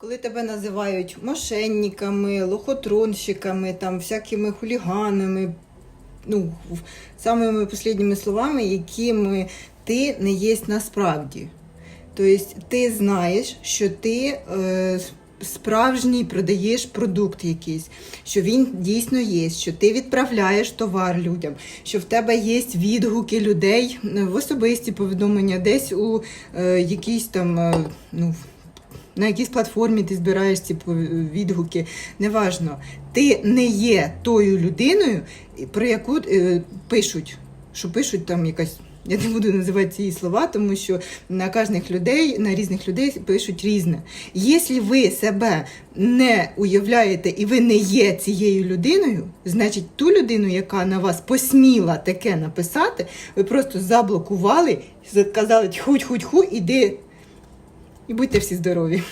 Коли тебе називають мошенниками, лохотронщиками, там, всякими хуліганами, ну, самими останніми словами, якими ти не є насправді. Тобто ти знаєш, що ти е, справжній продаєш продукт якийсь, що він дійсно є, що ти відправляєш товар людям, що в тебе є відгуки людей е, в особисті повідомлення, десь у е, якійсь там, е, ну, на якійсь платформі ти збираєш ці відгуки, неважно. Ти не є тою людиною, про яку е, пишуть, що пишуть там якась. Я не буду називати ці слова, тому що на кожних людей, на різних людей пишуть різне. Якщо ви себе не уявляєте і ви не є цією людиною, значить ту людину, яка на вас посміла таке написати, ви просто заблокували, сказали тьху-тьху-тьху, іди і будьте всі здорові.